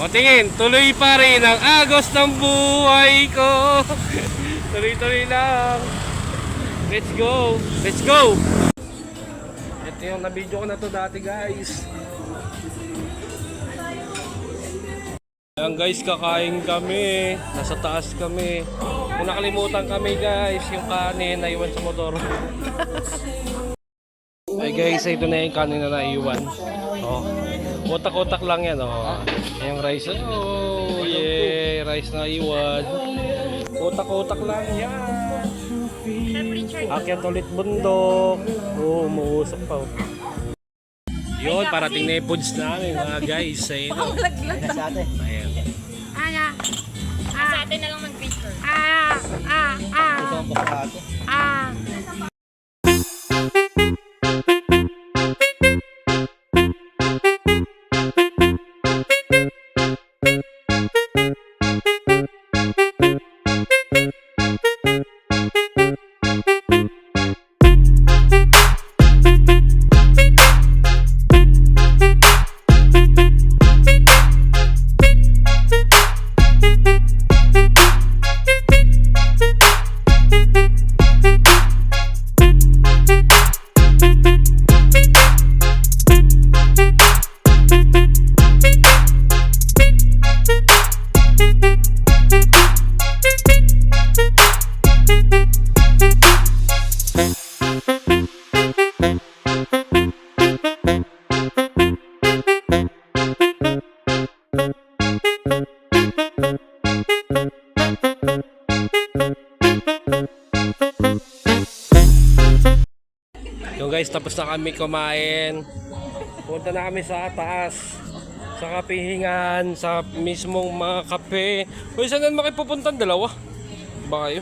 O tingin, tuloy pa rin ang agos ng buhay ko. Tuloy-tuloy lang. Let's go. Let's go. Ito yung na-video ko na to dati guys. Ayan guys, kakain kami. Nasa taas kami. Kung nakalimutan kami guys, yung kanin naiwan sa motor. Ay guys, ito na yung kanin na naiwan. Oh. Utak-utak lang yan, oh. Yung rice, oh, yeah, rice na iwan. Utak-utak lang yan. Akyat ulit bundok. Oh, umuusok pa. oh. Yun, parating na yung foods namin mga guys. Oh. Ayan. Aya. Sa atin na lang mag-picture. Ah, ah, ah. Ah. Yung guys, tapos na kami kumain. Punta na kami sa taas. Sa kapihingan, sa mismong mga kape. Uy, saan naman makipupuntan? Dalawa. Ba kayo?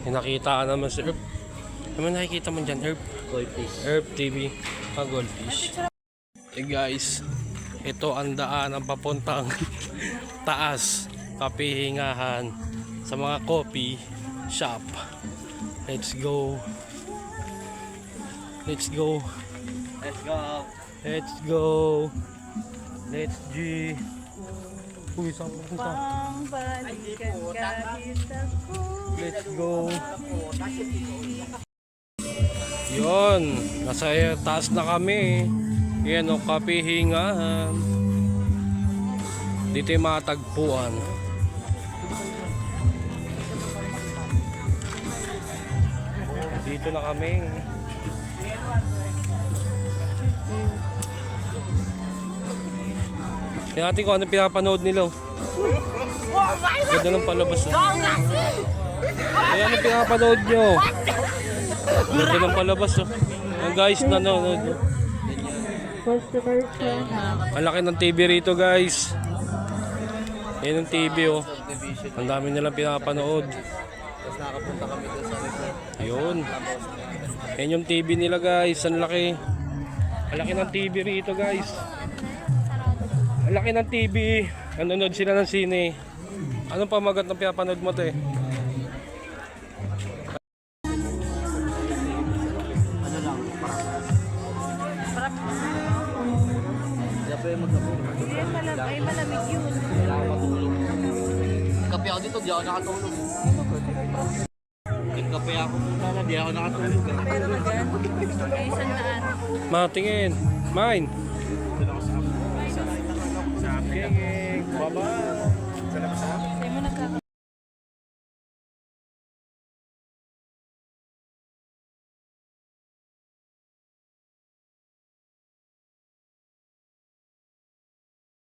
May nakita ka naman si Herb. Ano nakikita mo dyan, Herb? Goldfish. Herb TV. Ah, goldfish. Eh guys, ito ang daan ang papuntang taas. Kapihingahan sa mga coffee shop. Let's go. Let's go. Let's go. Let's go. Let's G. Uy, saan pupunta? Let's go. Yon, nasa taas na kami. Yan o, kapihingahan. Dito yung mga tagpuan. Dito na kami. Tingnan natin kung ano pinapanood nila. oh. Ganda ng palabas. Oh. Ay, ano pinapanood nyo? Ganda ng palabas. Oh. Ang guys na nanonood. oh. Ang laki ng TV rito guys. Yan ang TV oh. Ang dami nilang pinapanood. Tapos nakapunta kami sa. Ayun. Yan yung TV nila guys. Ang laki. Ang laki ng TV rito guys. Laki ng TV. Nanonood sila ng sine. Anong pamagat ng pinapanood mo te? Ano lang, parang. Diyan pa yung magkape. Ay, malam, ay malamig yun. Kailangan matulog. Kape ako dito, di ako nakatulog. Nagkape ako muna na, di ako nakatulog. Pero dyan, isang daan. Matingin. Mine.